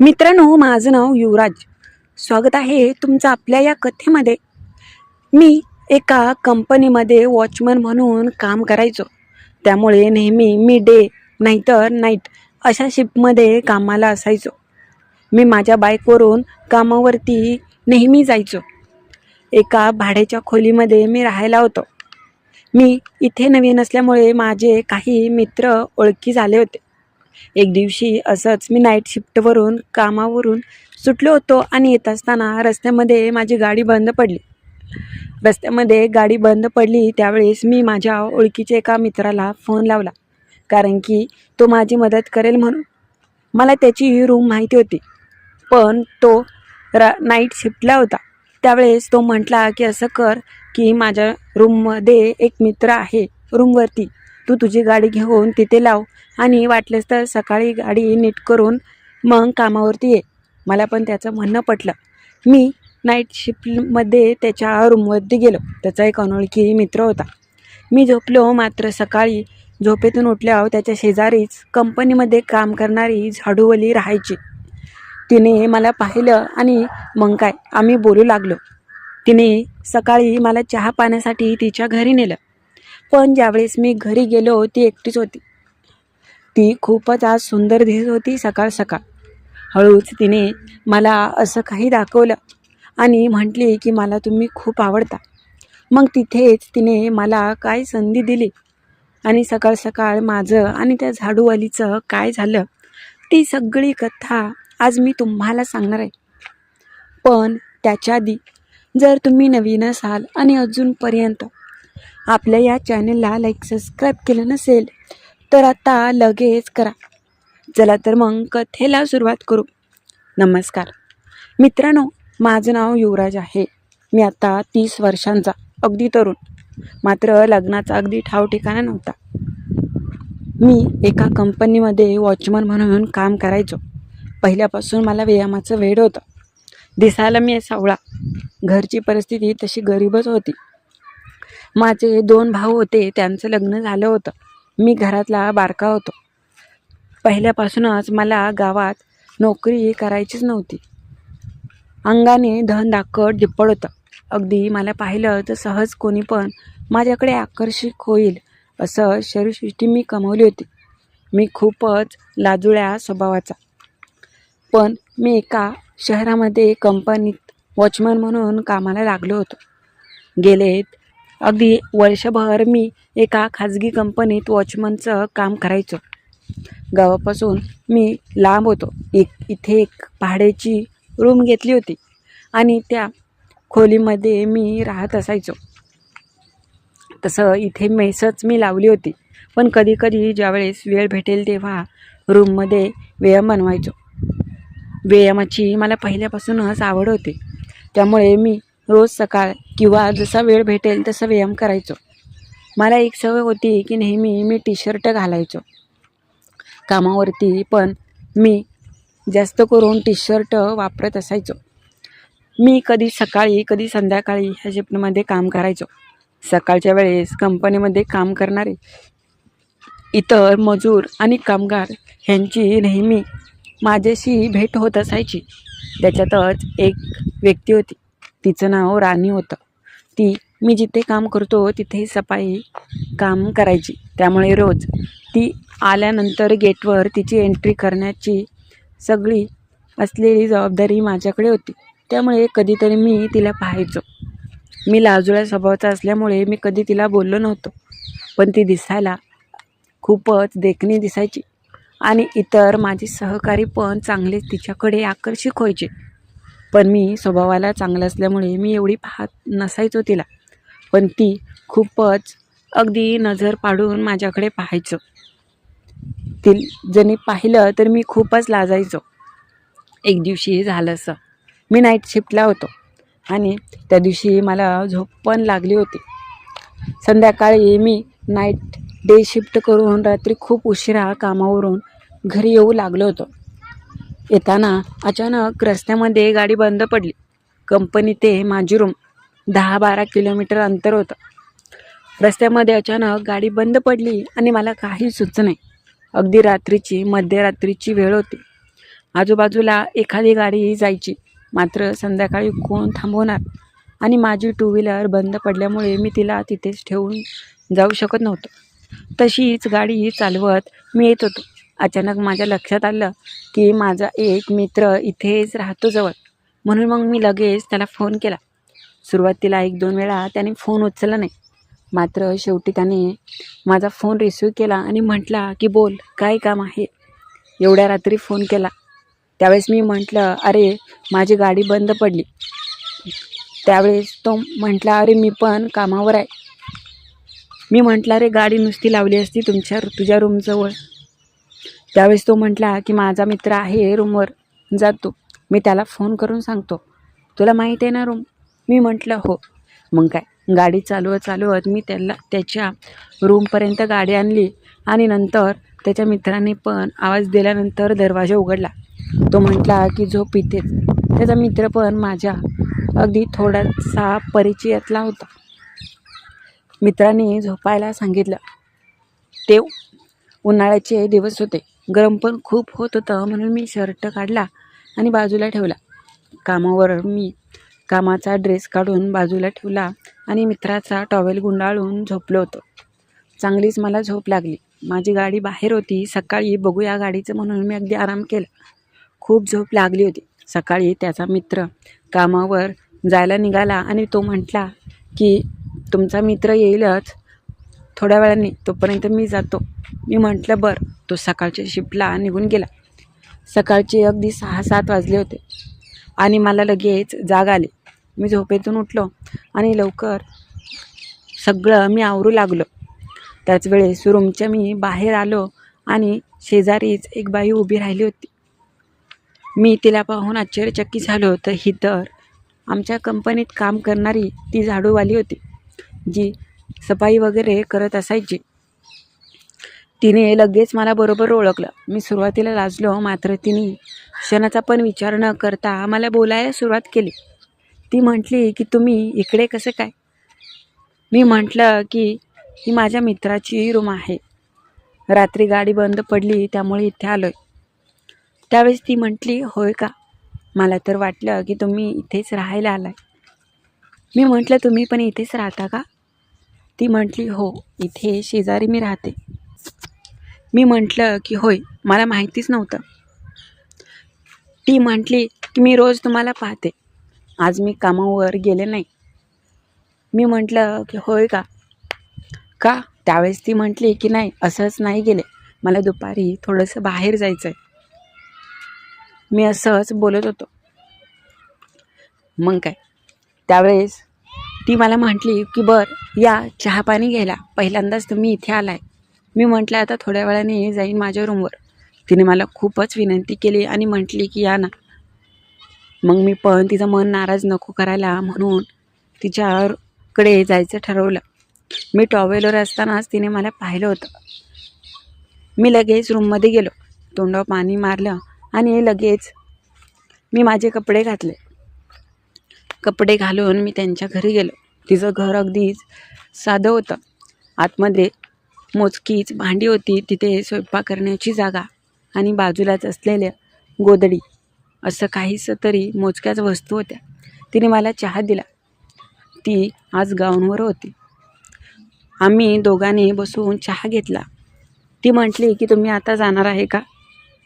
मित्रांनो माझं नाव युवराज. स्वागत आहे तुमचं आपल्या या कथेमध्ये. मी एका कंपनीमध्ये वॉचमन म्हणून काम करायचो. त्यामुळे नेहमी मी डे नाहीतर नाईट अशा शिफ्टमध्ये कामाला असायचो. मी माझ्या बाईकवरून कामावरती नेहमी जायचो. एका भाड्याच्या खोलीमध्ये मी राहायला होतो. मी इथे नवीन असल्यामुळे माझे काही मित्र ओळखी झाले होते. एक दिवशी असंच मी नाईट शिफ्टवरून कामावरून सुटलो होतो आणि येत असताना रस्त्यामध्ये माझी गाडी बंद पडली. रस्त्यामध्ये गाडी बंद पडली त्यावेळेस मी माझ्या ओळखीच्या एका मित्राला फोन लावला कारण की तो माझी मदत करेल म्हणून. मला त्याची रूम माहिती होती पण तो रा नाईट शिफ्टला होता. त्यावेळेस तो म्हटला की असं कर की माझ्या रूममध्ये एक मित्र आहे रूमवरती तू तुझी गाडी घेऊन तिथे लाव. आणि वाटलेस तर सकाळी गाडी नीट करून मग कामावरती ये. मला पण त्याचं म्हणणं पटलं. मी नाईट शिफ्टमध्ये त्याच्या रूमवरती गेलो. त्याचा एक अनोळखी मित्र होता. मी झोपलो मात्र सकाळी झोपेतून उठल्यावर त्याच्या शेजारीच कंपनीमध्ये काम करणारी झाडूवली राहायची. तिने मला पाहिलं आणि मग काय? आम्ही बोलू लागलो. तिने सकाळी मला चहा पाण्यासाठी तिच्या घरी नेलं. पण ज्यावेळेस मी घरी गेलो ती एकटीच होती. ती खूपच आज सुंदर दिसत होती सकाळ सकाळ. हळूच तिने मला असं काही दाखवलं आणि म्हटली की मला तुम्ही खूप आवडता. मग तिथेच तिने मला काय संधी दिली? आणि सकाळ सकाळ माझं आणि त्या झाडूवालीचं काय झालं? ती सगळी कथा आज मी तुम्हाला सांगणार आहे. पण त्याच्या आधी जर तुम्ही नवीन असाल आणि अजूनपर्यंत आपल्या या चॅनलला लाईक सबस्क्राईब केलं नसेल तर आता लगेच करा. चला तर मग कथेला सुरुवात करू. नमस्कार. मित्रांनो माझं नाव युवराज आहे. मी आता तीस वर्षांचा अगदी तरुण. मात्र लग्नाचा अगदी ठाव ठिकाणा नव्हता. मी एका कंपनीमध्ये वॉचमन म्हणून काम करायचो. पहिल्यापासून मला व्यायामाचं वेळ होतं. दिसायला मी सावळा. घरची परिस्थिती तशी गरीबच होती. माझे दोन भाऊ होते त्यांचं लग्न झालं होतं. मी घरातला बारका होतो. पहिल्यापासूनच मला गावात नोकरी करायचीच नव्हती. अंगाने धन दाकट दिप्पड होतं. अगदी मला पाहिलं तर सहज कोणी पण माझ्याकडे आकर्षित होईल असं शरीरसृष्टी मी कमवली होती. मी खूपच लाजुळ्या स्वभावाचा. पण मी एका शहरामध्ये कंपनीत वॉचमन म्हणून कामाला लागलो होतो. गेले अगदी वर्षभर मी एका खाजगी कंपनीत वॉचमनचं काम करायचो. गावापासून मी लांब होतो. एक इथे एक भाड्याची रूम घेतली होती आणि त्या खोलीमध्ये मी राहत असायचो. तसं इथे मेसच मी लावली होती. पण कधीकधी ज्यावेळेस वेळ भेटेल तेव्हा रूममध्ये व्यायाम बनवायचो. व्यायामाची मला पहिल्यापासूनच आवड होती. त्यामुळे मी रोज सकाळ किंवा जसा वेळ भेटेल तसा व्यायाम करायचो. मला एक सवय होती की नेहमी मी टी शर्ट घालायचो. कामावरती पण मी जास्त करून टी शर्ट वापरत असायचो. मी कधी सकाळी कधी संध्याकाळी ह्या शिफ्टमध्ये काम करायचो. सकाळच्या वेळेस कंपनीमध्ये काम करणारे इतर मजूर आणि कामगार ह्यांची नेहमी माझ्याशी भेट होत असायची. त्याच्यातच एक व्यक्ती होती. तिचं नाव राणी होतं. ती मी जिथे काम करतो तिथे सफाई काम करायची. त्यामुळे रोज ती आल्यानंतर गेटवर तिची एंट्री करण्याची सगळी असलेली जबाबदारी माझ्याकडे होती. त्यामुळे कधीतरी मी तिला पाहायचो. मी लाजुळ्या स्वभावाचा असल्यामुळे मी कधी तिला बोललो नव्हतो. पण ती दिसायला खूपच देखणी दिसायची आणि इतर माझे सहकारी पण चांगलेच तिच्याकडे आकर्षित व्हायचे. पण मी स्वभावाला चांगलं असल्यामुळे मी एवढी पाहत नसायचो तिला. पण ती खूपच अगदी नजर पाडून माझ्याकडे पाहायचं. ती जणी पाहिलं तर मी खूपच लाजायचो. एक दिवशी झालं असं. मी नाईट शिफ्टला होतो आणि त्या दिवशी मला झोप पण लागली होती. संध्याकाळी मी नाईट डे शिफ्ट करून रात्री खूप उशिरा कामावरून घरी येऊ लागलो होतो. येताना अचानक रस्त्यामध्ये गाडी बंद पडली. कंपनी ते माझी रूम दहा बारा किलोमीटर अंतर होतं. रस्त्यामध्ये अचानक गाडी बंद पडली आणि मला काही सुच नाही. अगदी रात्रीची मध्यरात्रीची वेळ होती. आजूबाजूला एखादी गाडी जायची मात्र संध्याकाळी कोण थांबवणार? आणि माझी टू व्हीलर बंद पडल्यामुळे मी तिला तिथेच ठेवून जाऊ शकत नव्हतो. तशीच गाडी चालवत मी येत होतो. अचानक माझ्या लक्षात आलं की माझा एक मित्र इथेच राहतो जवळ. म्हणून मग मी लगेच त्याला फोन केला. सुरुवातीला एक दोन वेळा त्याने फोन उचलला नाही. मात्र शेवटी त्याने माझा फोन रिसिव्ह केला आणि म्हटला की बोल काय काम आहे? एवढ्या रात्री फोन केला. त्यावेळेस मी म्हटलं अरे माझी गाडी बंद पडली. त्यावेळेस तो म्हटला अरे मी पण कामावर आहे. मी म्हटलं अरे गाडी नुसती लावली असती तुमच्या तुझ्या रूमजवळ त्यावेळेस तो म्हटला की माझा मित्र आहे रूमवर जातो मी त्याला फोन करून सांगतो. तुला माहीत आहे ना रूम? मी म्हटलं हो. मग काय? गाडी चालवत चालवत मी त्याला त्याच्या रूमपर्यंत गाडी आणली आणि नंतर त्याच्या मित्राने पण आवाज दिल्यानंतर दरवाजा उघडला. तो म्हटला की झोप इथेच त्याचा मित्र पण माझ्या अगदी थोडासा परिचयातला होता. मित्राने झोपायला सांगितलं. ते उन्हाळ्याचे दिवस होते. गरम पण खूप होत होतं म्हणून मी शर्ट काढला आणि बाजूला ठेवला. कामावर मी कामाचा ड्रेस काढून बाजूला ठेवला आणि मित्राचा टॉवेल गुंडाळून झोपलो होतो. चांगलीच मला झोप लागली. माझी गाडी बाहेर होती. सकाळी बघूया गाडीचं म्हणून मी अगदी आराम केला. खूप झोप लागली होती. सकाळी त्याचा मित्र कामावर जायला निघाला आणि तो म्हटला की तुमचा मित्र येईलच. थोड्या वेळाने तोपर्यंत मी जातो. मी म्हटलं बरं. तो सकाळच्या शिफ्टला निघून गेला. सकाळचे अगदी सहा सात वाजले होते आणि मला लगेच जाग आली. मी झोपेतून उठलो आणि लवकर सगळं मी आवरू लागलो. त्याच वेळेस रूमच्या मी बाहेर आलो आणि शेजारीच एक बाई उभी राहिली होती. मी तिला पाहून आश्चर्यचकित झालो तर ही तर आमच्या कंपनीत काम करणारी ती झाडूवाली होती जी सफाई वगैरे करत असायची. तिने लगेच मला बरोबर ओळखलं. मी सुरुवातीला लाजलो मात्र तिने क्षणाचा पण विचार न करता मला बोलायला सुरुवात केली. ती म्हटली की तुम्ही इकडे कसं काय? मी म्हटलं की ही माझ्या मित्राची रूम आहे. रात्री गाडी बंद पडली त्यामुळे इथे आलो आहे त्यावेळेस ती म्हटली होय का? मला तर वाटलं की तुम्ही इथेच राहायला आलाय. मी म्हटलं तुम्ही पण इथेच राहता का? ती म्हटली हो इथे शेजारी मी राहते. मी म्हटलं की होय मला माहितीच नव्हतं. ती म्हटली की मी रोज तुम्हाला पाहते. आज मी कामावर गेले नाही. मी म्हटलं की होय का? का? त्यावेळेस ती म्हटली की नाही असंच नाही गेले. मला दुपारी थोडंसं बाहेर जायचं आहे मी असंच बोलत होतो. मग काय? त्यावेळेस ती मला म्हटली की बरं या चहा पाणी घ्यायला. पहिल्यांदाच तुम्ही इथे आलाय. मी म्हटलं आता थोड्या वेळाने जाईन माझ्या रूमवर तिने मला खूपच विनंती केली आणि म्हटली की या ना. मग मी पण तिचं मन नाराज नको करायला म्हणून तिच्याकडे जायचं ठरवलं. मी टॉवेलवर असतानाच तिने मला पाहिलं होतं. मी लगेच रूममध्ये गेलो. तोंडावर पाणी मारलं आणि लगेच मी माझे कपडे घातले. कपडे घालून मी त्यांच्या घरी गेलो. तिचं घर अगदीच साधं होतं. आतमध्ये मोजकीच भांडी होती. तिथे स्वयंपाक करण्याची जागा आणि बाजूलाच असलेल्या गोदडी असं काहीसं तरी मोजक्याच वस्तू होत्या. तिने मला चहा दिला. ती आज गाऊनवर होती. आम्ही दोघांनी बसून चहा घेतला. ती म्हटली की तुम्ही आता जाणार आहे का?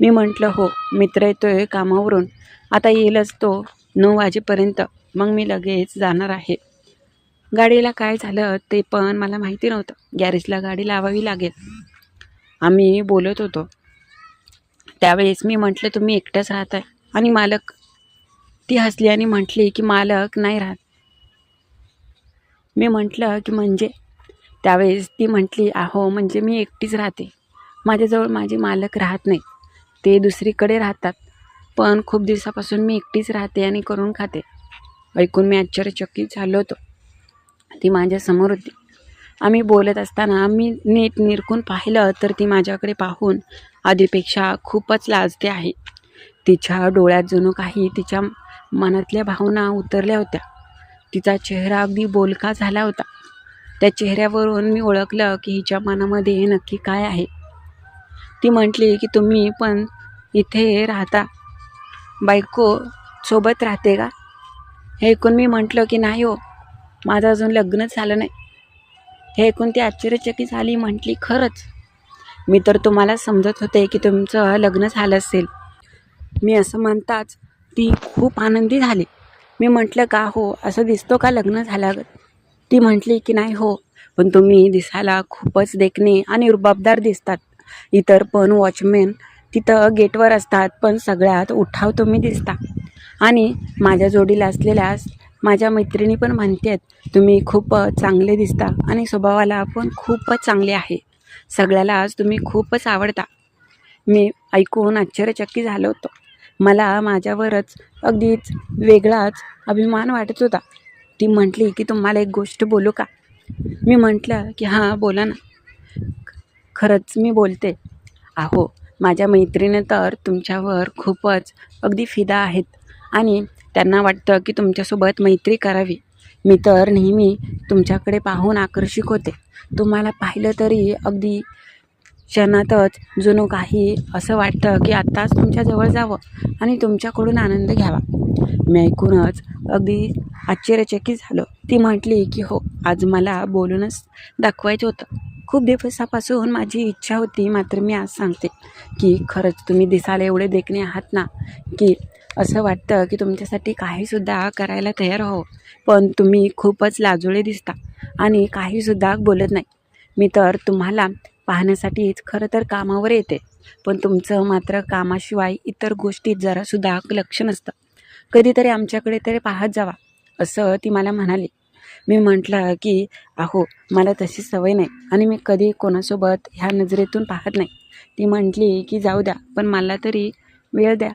मी म्हटलं हो मित्र येतोय कामावरून. आता येईलच तो नऊ वाजेपर्यंत. मग मी लगेच जाणार आहे. गाडीला काय झालं ते पण मला माहिती नव्हतं. गॅरेजला गाडी लावावी लागेल. आम्ही बोलत होतो. त्यावेळेस मी म्हटलं तुम्ही एकटंच राहत आहे आणि मालक ती हसली आणि म्हटली की मालक नाही राहत. मी म्हटलं की म्हणजे? त्यावेळेस ती म्हटली आहो म्हणजे मी एकटीच राहते. माझ्याजवळ माझे मालक राहत नाही ते दुसरीकडे राहतात. पण खूप दिवसापासून मी एकटीच राहते आणि करून खाते. ऐकून मी आश्चर्यचकित झालो होतो. ती माझ्यासमोर होती. आम्ही बोलत असताना आम्ही नीट निरकून पाहिलं तर ती माझ्याकडे पाहून आधीपेक्षा खूपच लाजते आहे. तिच्या डोळ्यात जणू काही तिच्या मनातल्या भावना उतरल्या होत्या. तिचा चेहरा अगदी बोलका झाला होता. त्या चेहऱ्यावरून मी ओळखलं की हिच्या मनामध्ये नक्की काय आहे. ती म्हटली की तुम्ही पण इथे राहता. बायको सोबत राहते का? हे ऐकून मी म्हटलं की नाही हो माझं अजून लग्नच झालं नाही. हे ऐकून ती आश्चर्यचकित झाली म्हटली खरंच मी तर तुम्हाला समजत होते की तुमचं लग्न झालं असेल. मी असं म्हणताच ती खूप आनंदी झाली. मी म्हटलं का हो असं दिसतो का लग्न झाल्यावर? ती म्हटली की नाही हो पण तुम्ही दिसायला खूपच देखणे आणि रुबाबदार दिसतात. इतर पण वॉचमॅन तिथं गेटवर असतात पण सगळ्यात उठाव तुम्ही दिसता. आणि माझ्या जोडीला असलेल्या माझ्या मैत्रिणी पण म्हणतात तुम्ही खूप चांगले दिसता आणि स्वभावाला पण खूपच चांगले आहे. सगळ्याला आज तुम्ही खूपच आवडता. मी ऐकून आश्चर्यचकित झालो होतो. मला माझ्यावरच अगदीच वेगळाच अभिमान वाटत होता. ती म्हटली की तुम्हाला एक गोष्ट बोलू का? मी म्हटलं की हां बोला ना. खरंच मी बोलते आहो माझ्या मैत्रिणी तर तुमच्यावर खूपच अगदी फिदा आहेत. आणि त्यांना वाटतं की तुमच्यासोबत मैत्री करावी. मी तर नेहमी तुमच्याकडे पाहून आकर्षित होते. तुम्हाला पाहिलं तरी अगदी क्षणातच जुनू काही असं वाटतं की आत्ताच तुमच्याजवळ जावं आणि तुमच्याकडून आनंद घ्यावा. मी ऐकूनच अगदी आश्चर्यचकित झालो. ती म्हटली की हो आज मला बोलूनच दाखवायचं होतं. खूप दिवसापासून माझी इच्छा होती मात्र मी आज सांगते की खरंच तुम्ही दिसायला एवढे देखणे आहात ना की असं वाटतं की तुमच्यासाठी काहीसुद्धा करायला तयार हो पण तुम्ही खूपच लाजुळे दिसता आणि काहीसुद्धा बोलत नाही. मी तर तुम्हाला पाहण्यासाठीच खरं तर कामावर येते पण तुमचं मात्र कामाशिवाय इतर गोष्टीत जरासुद्धा लक्ष नसतं. कधीतरी आमच्याकडे तरी पाहत जावा असं ती मला म्हणाली. मी म्हटलं की अहो मला तशी सवय नाही आणि मी कधी कोणासोबत ह्या नजरेतून पाहत नाही. ती म्हटली की जाऊ द्या पण मला तरी वेळ द्या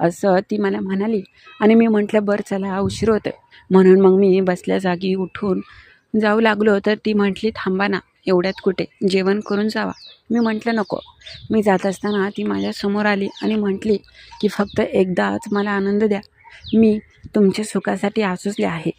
असं ती मला म्हणाली. आणि मी म्हटलं बरं चला उशीर होतं म्हणून मग मी बसल्या जागी उठून जाऊ लागलो. तर ती म्हटली थांबा ना एवढ्यात कुठे? जेवण करून जावा. मी म्हटलं नको. मी जात असताना ती माझ्यासमोर आली आणि म्हटली की फक्त एकदाच मला आनंद द्या. मी तुमच्या सुखासाठी आसुसले आहे.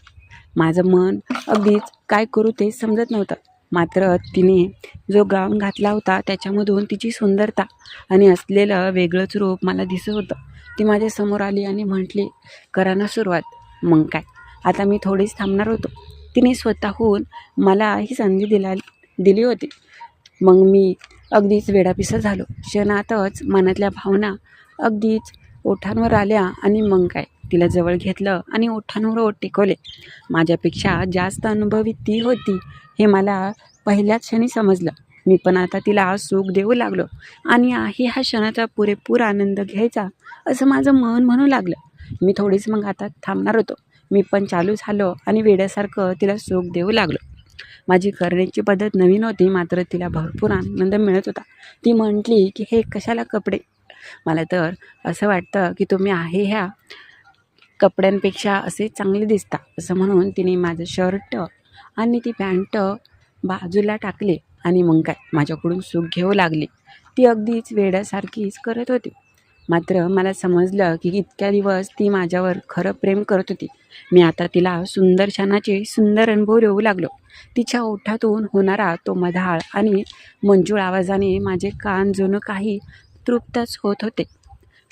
माझं मन अगदीच काय करू ते समजत नव्हतं. मात्र तिने जो गाऊन घातला होता त्याच्यामधून तिची सुंदरता आणि असलेलं वेगळंच रूप मला दिसत होतं. ती माझ्यासमोर आली आणि म्हटली करा ना सुरुवात मग काय? आता मी थोडीच थांबणार होतो. तिने स्वतःहून मला ही संधी दिला दिली होती. मग मी अगदीच वेडापिसा झालो. क्षणातच मनातल्या भावना अगदीच ओठांवर आल्या आणि मग काय? तिला जवळ घेतलं आणि ओठांवर ओठ टिकवले. माझ्यापेक्षा जास्त अनुभवी ती होती हे मला पहिल्याच क्षणी समजलं. मी पण आता तिला सुख देऊ लागलो. आणि आहे ह्या क्षणाचा पुरेपूर आनंद घ्यायचा असं माझं मन म्हणू लागलं. मी थोडीच मग आता थांबणार होतो. मी पण चालू झालो आणि वेड्यासारखं तिला सुख देऊ लागलो. माझी करण्याची पद्धत नवीन होती मात्र तिला भरपूर आनंद मिळत होता. ती म्हटली की हे कशाला कपडे? मला तर असं वाटतं की तुम्ही आहे ह्या कपड्यांपेक्षा असे चांगले दिसता. असं म्हणून तिने माझं शर्ट आणि ती पॅन्ट बाजूला टाकली. आणि मग काय? माझ्याकडून सुख घेऊ लागली. ती अगदीच वेड्यासारखीच करत होती. मात्र मला समजलं की इतक्या दिवस ती माझ्यावर खरं प्रेम करत होती. मी आता तिला सुंदर क्षणाचे सुंदर अनुभव देऊ लागलो. तिच्या ओठातून होणारा तो मधाळ आणि मंजूळ आवाजाने माझे कान जणू काही तृप्तच होत होते.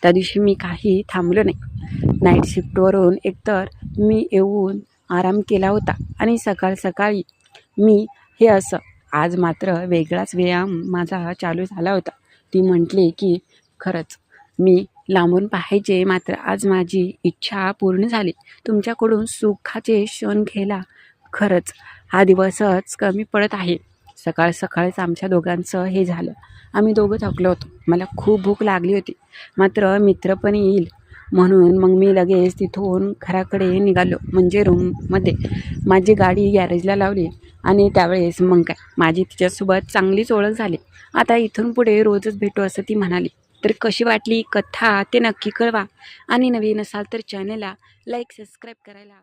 त्या दिवशी मी काही थांबलो नाही. नाईट शिफ्टवरून एकतर मी येऊन आराम केला होता आणि सकाळ सकाळी मी हे असं आज मात्र वेगळाच व्यायाम माझा चालू झाला होता. ती म्हटली की खरंच मी लांबून पाहायचे मात्र आज माझी इच्छा पूर्ण झाली. तुमच्याकडून सुखाचे क्षण घ्यायला खरंच हा दिवसच कमी पडत आहे. सकाळ सकाळच आमच्या दोघांचं हे झालं. आम्ही दोघं थकलो होतो. मला खूप भूक लागली होती. मात्र मित्र पण येईल म्हणून मग मी लगेच तिथून घराकडे निघालो. म्हणजे रूममध्ये माझी गाडी गॅरेजला लावली. आणि त्यावेळेस मग काय माझी तिच्यासोबत चांगलीच ओळख झाली. आता इथून पुढे रोजच भेटू असं ती म्हणाली. तर कशी वाटली? कथा ते नक्की कळवा. आणि नवीन असाल तर चॅनलला लाईक सबस्क्राईब करायला